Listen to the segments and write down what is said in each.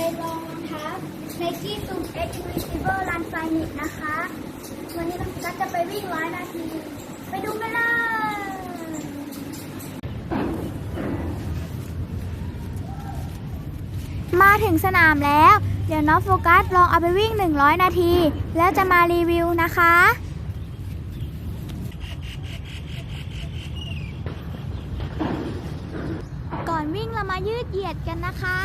ลองรองเท้า Nike Zoom X Invisible Run Flyknit นะคะ วันนี้น้องกัสจะไปวิ่งร้อยนาที ไปดูกันเลยมาถึงสนามแล้ว เดี๋ยวน้องโฟกัสลองเอาไปวิ่ง 100 นาที แล้วจะมารีวิวนะคะก่อนวิ่งเรามายืดเหยียดกันนะคะ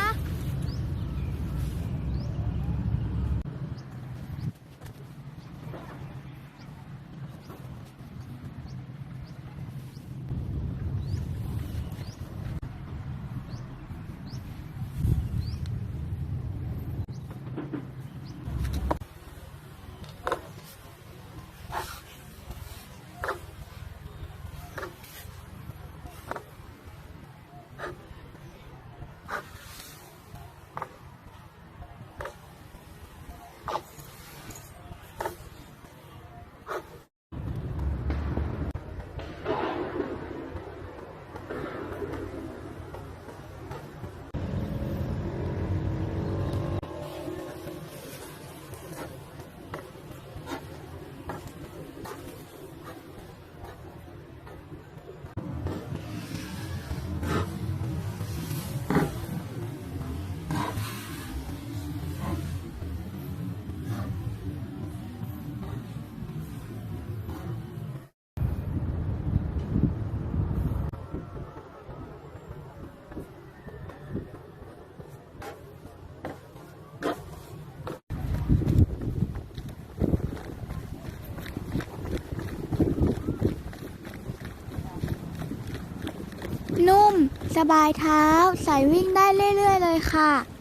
นุ่ม สบายเท้า ใส่วิ่งได้เรื่อย ๆ เลยค่ะ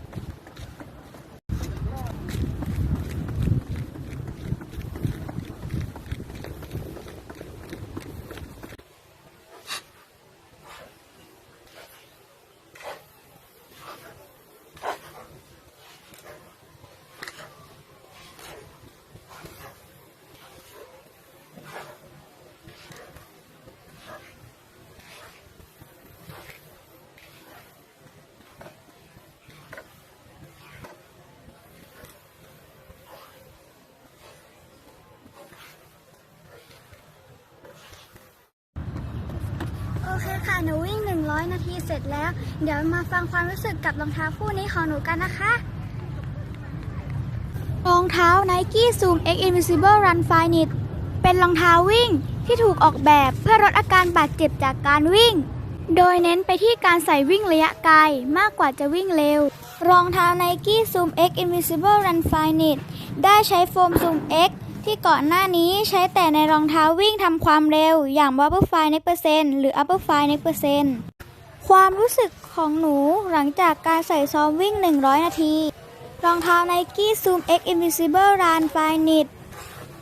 เคค่ะ หนูวิ่ง 100 นาทีเสร็จแล้ว เดี๋ยวมาฟังความรู้สึกกับรองเท้าคู่นี้ของหนูกันนะคะ รองเท้า Nike Zoom X Invisible Run Flyknit เป็นรองเท้าวิ่งที่ถูกออกแบบเพื่อลดอาการบาดเจ็บจากการวิ่ง โดยเน้นไปที่การใส่วิ่งระยะไกลมากกว่าจะวิ่งเร็ว รองเท้า Nike Zoom X Invisible Run Flyknit ได้ใช้โฟม Zoom X ที่ก่อนหน้านี้ใช้แต่ในรองเท้าวิ่งทำความเร็ว อย่าง Butterfly Next Percent หรือ Upperfly Next Percent ความรู้สึกของหนูหลังจากการใส่ซ้อมวิ่ง 100 นาที รองเท้า Nike Zoom X Invisible Run Flyknit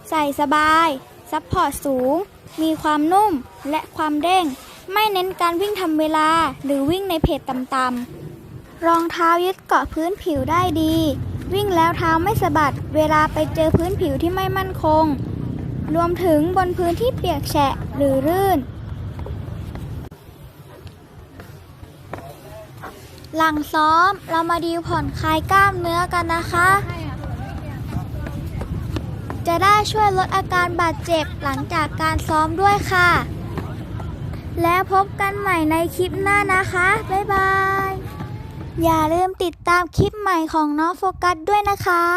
ใส่สบาย ซัพพอร์ตสูง มีความนุ่มและความเด้ง ไม่เน้นการวิ่งทำเวลาหรือวิ่งในเพจต่ำๆรองเท้ายึดเกาะพื้นผิวได้ดี วิ่งแล้วเท้าไม่สะบัด เวลาไปเจอพื้นผิวที่ไม่มั่นคง รวมถึงบนพื้นที่เปียกแฉะหรือรื่น หลังซ้อมเรามาดีผ่อนคลายกล้ามเนื้อกันนะคะ จะได้ช่วยลดอาการบาดเจ็บหลังจากการซ้อมด้วยค่ะ แล้วพบกันใหม่ในคลิปหน้านะคะ บ๊ายบาย อย่าลืมติดตามคลิปใหม่ของน้องโฟกัสด้วยนะคะ